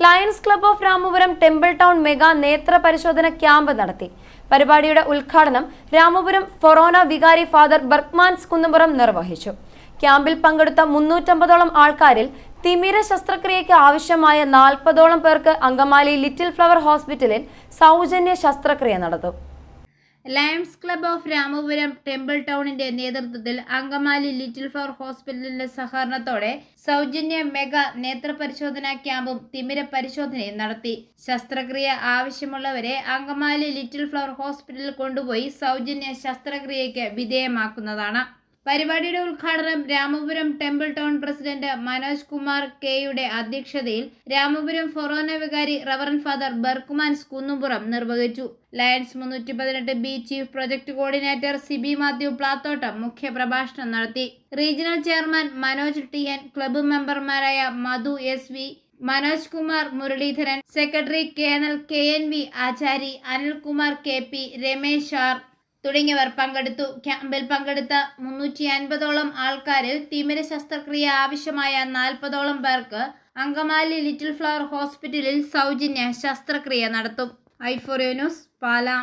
Lions club of Ramapuram temple town mega നേത്ര പരിശോധന camp നടത്തി പരിപാടിയുടെ ഉദ്ഘാടനം രാമപുരം ഫൊറോന വികാരി ഫാദർ ബർക്മാൻസ് കുന്നുപുറം നിർവഹിച്ചു ക്യാമ്പിൽ പങ്കെടുത്ത മുന്നൂറ്റമ്പതോളം ആൾക്കാരിൽ തിമിര ശസ്ത്രക്രിയയ്ക്ക് ആവശ്യമായ നാൽപ്പതോളം പേർക്ക് അങ്കമാലി ലിറ്റിൽ ഫ്ലവർ ഹോസ്പിറ്റലിൽ സൗജന്യ ശസ്ത്രക്രിയ നടത്തും lions club of Ramapuram temple ടൗണിന്റെ നേതൃത്വത്തിൽ അങ്കമാലി ലിറ്റിൽ ഫ്ലവർ ഹോസ്പിറ്റലിന്റെ സഹകരണത്തോടെ സൗജന്യ മെഗാ നേത്ര പരിശോധനാ ക്യാമ്പും തിമിര പരിശോധനയും നടത്തി. ശസ്ത്രക്രിയ ആവശ്യമുള്ളവരെ അങ്കമാലി ലിറ്റിൽ ഫ്ലവർ ഹോസ്പിറ്റലിൽ കൊണ്ടുപോയി സൗജന്യ ശസ്ത്രക്രിയയ്ക്ക് വിധേയമാക്കുന്നതാണ്. പരിപാടിയുടെ ഉദ്ഘാടനം Ramapuram temple town president Manoj Kumar കെയുടെ അധ്യക്ഷതയിൽ രാമപുരം ഫൊറോന വികാരി റവറൻ ഫാദർ ബർക്കുമാൻസ് കുന്നുപുറം നിർവഹിച്ചു. ലയൺസ് മുന്നൂറ്റി പതിനെട്ട് B chief project coordinator Siby Mathew Plathottam മുഖ്യപ്രഭാഷണം നടത്തി. Regional chairman Manoj T N club മെമ്പർമാരായ Madhu S V Manoj Kumar Muraleedharan secretary colonel K N V Achari Anilkumar K P Ramesh R തുടങ്ങിയവർ പങ്കെടുത്തു. ക്യാമ്പിൽ പങ്കെടുത്ത മുന്നൂറ്റി അൻപതോളം ആൾക്കാരിൽ തിമിര ശസ്ത്രക്രിയ ആവശ്യമായ നാൽപ്പതോളം പേർക്ക് അങ്കമാലി ലിറ്റിൽ ഫ്ലവർ ഹോസ്പിറ്റലിൽ സൗജന്യ ശസ്ത്രക്രിയ നടത്തും. ഐഫോറിയോ ന്യൂസ് പാലാ.